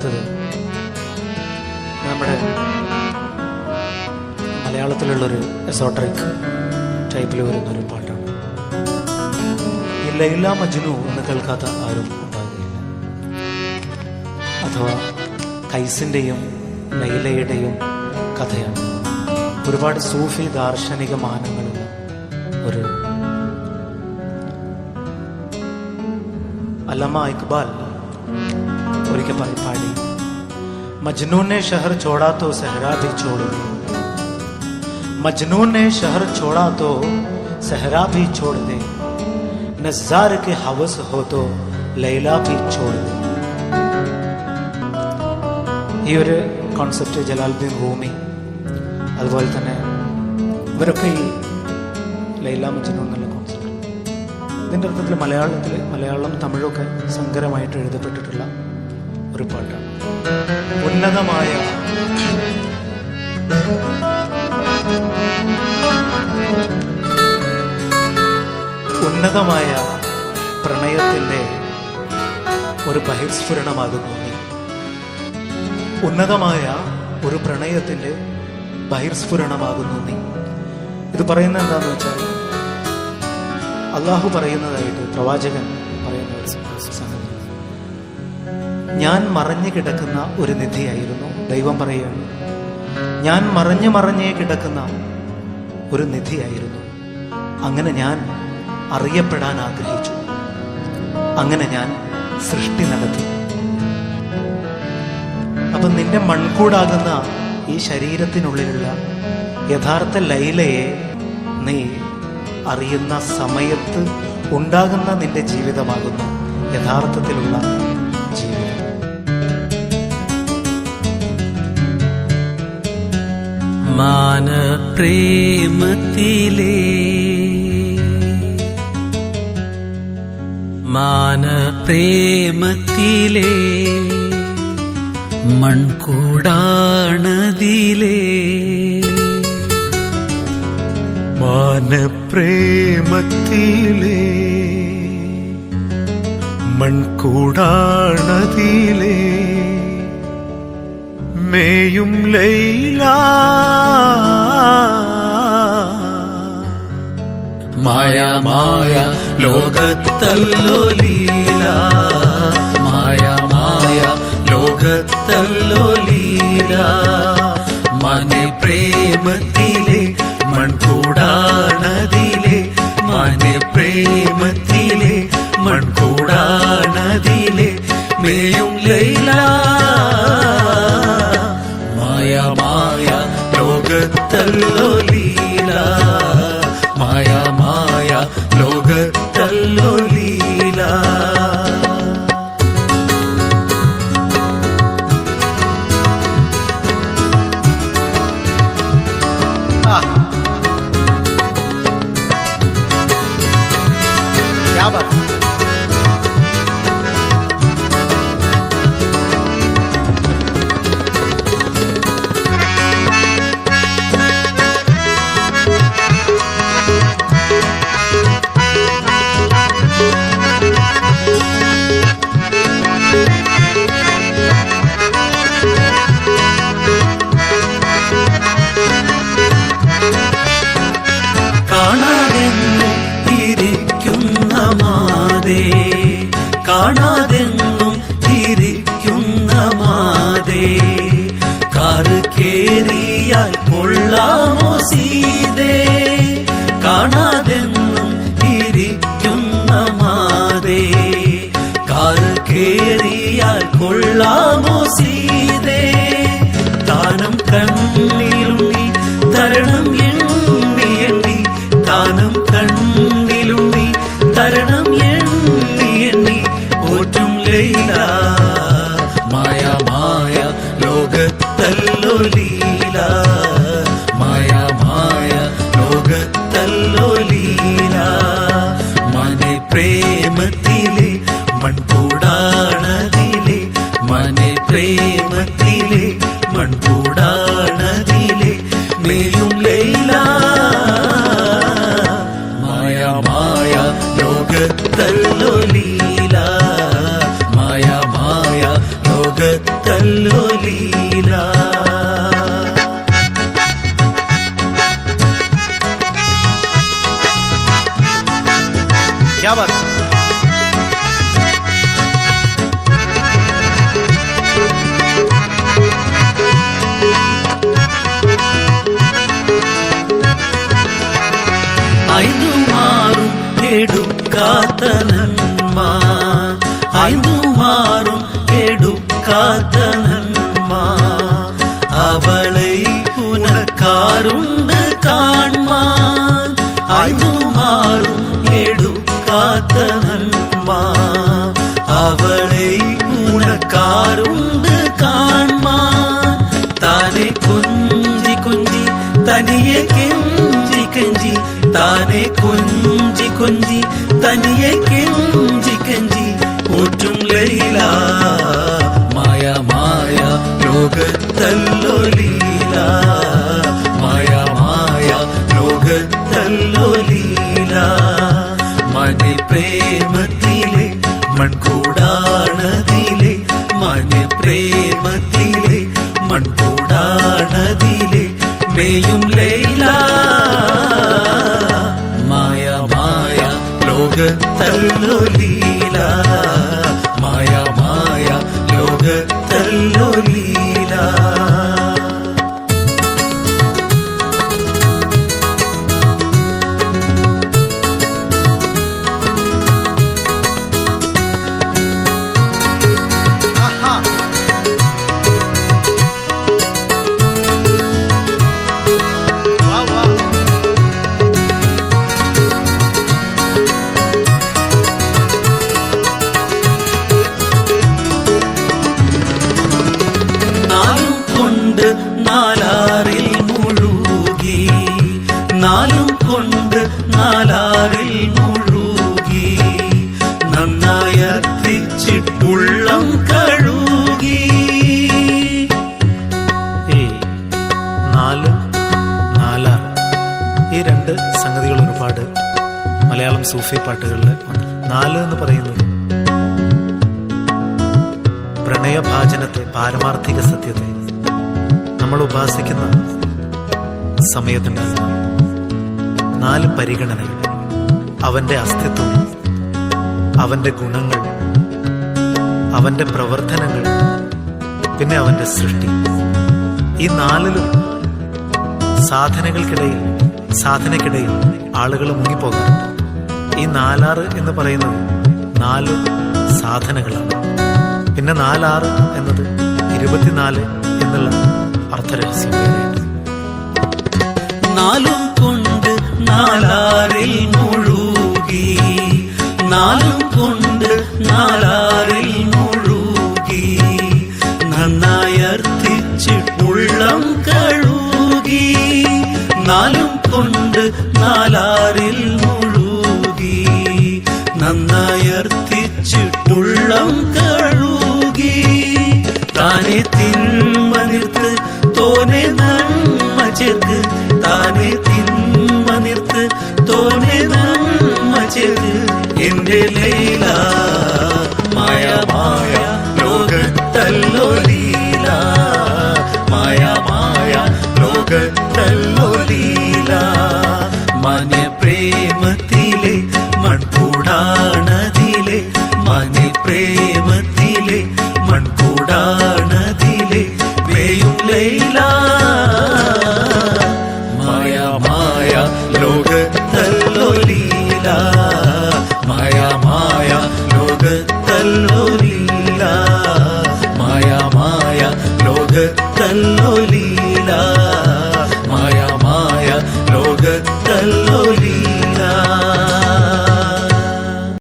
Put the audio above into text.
അടുത്തത് നമ്മുടെ മലയാളത്തിലുള്ളൊരു എസോട്രിക് ടൈപ്പിൽ വരുന്ന ഒരു പാട്ടാണ്. ഈ ലൈല മജ്നു എന്ന് കേൾക്കാത്ത ആരും ഉണ്ടാകുകയില്ല. അഥവാ കൈസിന്റെയും ലൈലയുടെയും കഥയാണ്. ഒരുപാട് സൂഫി ദാർശനിക മാനങ്ങളുള്ള ഒരു അലമ ഇക്ബാൽ ഒരിക്കൽ പറ- പാടി मजनू ने शहर छोड़ा तो सहरा भी छोड़ दे मजनू ने शहर छोड़ा तो सहरा भी छोड़ दे नजार के हवस हो तो ലൈല भी छोड़ दे ഈ ഒരു കോൺസെപ്റ്റ് ജലാലുദ്ദീൻ റൂമി അതുപോലെ തന്നെ ഇവരൊക്കെ ഈ ലൈല മജ്നു എന്നുള്ള കോൺസെപ്റ്റ് ഇതിൻ്റെ അർത്ഥത്തിൽ മലയാളത്തിൽ മലയാളം തമിഴൊക്കെ സങ്കരമായിട്ട് എഴുതപ്പെട്ടിട്ടുള്ള ഒരു പാട്ടാണ് ഉന്നതമായ ഉന്നതമായ പ്രണയത്തിന്റെ ഒരു ബഹിർസ്ഫുരണമാകുന്നു ഉന്നതമായ ഒരു പ്രണയത്തിന്റെ ബഹിർസ്ഫുരണമാകുന്നു നീ. ഇത് പറയുന്നത് എന്താന്ന് വെച്ചാൽ അള്ളാഹു പറയുന്നതായിട്ട് പ്രവാചകൻ പറയുന്ന സംഗതി ഞാൻ മറഞ്ഞു കിടക്കുന്ന ഒരു നിധിയായിരുന്നു. ദൈവം പറയുകയാണ് ഞാൻ മറഞ്ഞു മറഞ്ഞേ കിടക്കുന്ന ഒരു നിധിയായിരുന്നു. അങ്ങനെ ഞാൻ അറിയപ്പെടാൻ ആഗ്രഹിച്ചു. അങ്ങനെ ഞാൻ സൃഷ്ടി നടത്തി. അപ്പൊ നിന്റെ മൺകൂടാകുന്ന ഈ ശരീരത്തിനുള്ളിലുള്ള യഥാർത്ഥ ലൈലയെ നീ അറിയുന്ന സമയത്ത് ഉണ്ടാകുന്ന നിന്റെ ജീവിതമാകുന്നു. യഥാർത്ഥത്തിലുള്ള മാനപ്രേമത്തിലേ. മാനപ്രേമത്തിലേ. മാന മാനപ്രേമത്തിലേ. മൺകൂടാണതിലേ. മേയും ലൈല. മായ മായ ലോകത്തല്ലോ ലീല. മായ മായ ലോകത്തല്ലോ ലീല. മനെ പ്രേമത്തിലെ മൺകൂടാണതിലെ മനെ പ്രേമത്തിലെ മൺകൂടാണതിലെ മേയും ലൈല. ലോകത്തല്ലോ കൊള്ളാമോ സീതേ താനം കണ്ണിലുണ്ണി തരണം എണ്ണി എണ്ണി. താനം കണ്ണിലുണ്ണി തരണം എണ്ണി എണ്ണി. ഓറ്റും ലൈല മായ മായ ലോകത്തല്ലോ ലീല. മായ മായ ലോകത്തല്ലോ ലീല. മനെ പ്രേമത്തിലെ മൺകൂടാണതിലെ മുറ്റത്തല്ലോ ലീലാ காண்பான். அழுமாறும் எடுக்காத்தனன் மா அவளை உனக்காருண்டு காண்பான். தானே கொஞ்சி கொஞ்சி தனியே கெஞ்சி கெஞ்சி தானே கொஞ்சி கொஞ்சி தனியே கெஞ்சி கெஞ்சி போற்றும் லீலா மாயா மாயா லோகத்தல்லோ லீலா. ലോകത്തല്ലോ ലീല. മനി പ്രേമത്തിലെ മൺകൂടാണതിലെ മനി പ്രേമത്തിലെ മൺകൂടാണതിലെ മേയും ലൈല. മായ മായ ലോകത്തല്ലോ ലീല. രണ്ട് സംഗതികൾ ഒരുപാട് മലയാളം സൂഫി പാട്ടുകളിൽ നാല് എന്ന് പറയുന്നത് പ്രണയഭാചനത്തെ പാരമാർത്ഥിക സത്യത്തെ നമ്മൾ ഉപാസിക്കുന്ന സമയത്തുണ്ടാകുന്ന നാല് പരിഗണനകൾ. അവന്റെ അസ്തിത്വം അവന്റെ ഗുണങ്ങൾ അവന്റെ പ്രവർത്തനങ്ങൾ പിന്നെ അവന്റെ സൃഷ്ടി. ഈ നാലിലും സാധനകൾക്കിടയിൽ സാധനക്കിടയിൽ ആളുകൾ മുങ്ങിപ്പോകാം. ഈ നാലാറ് എന്ന് പറയുന്നത് നാല് സാധനങ്ങളാണ് പിന്നെ നാലാറ് എന്നത് ഇരുപത്തിനാല് എന്നുള്ള അർത്ഥരഹസ്യം. നാലും കൊണ്ട് നാലാറിൽ മുഴുകി. നാലും കൊണ്ട് നാലാറിൽ അർത്ഥിച്ചിട്ടുള്ളം കഴുകി താനെ തിന്മ നിർത്ത് തോനെ നന്മ ചേർത്ത്. താനെ തിന്മ നിർത്ത് തോനെ നന്മ ചേർത്ത്. എന്റെ ലൈല করিলা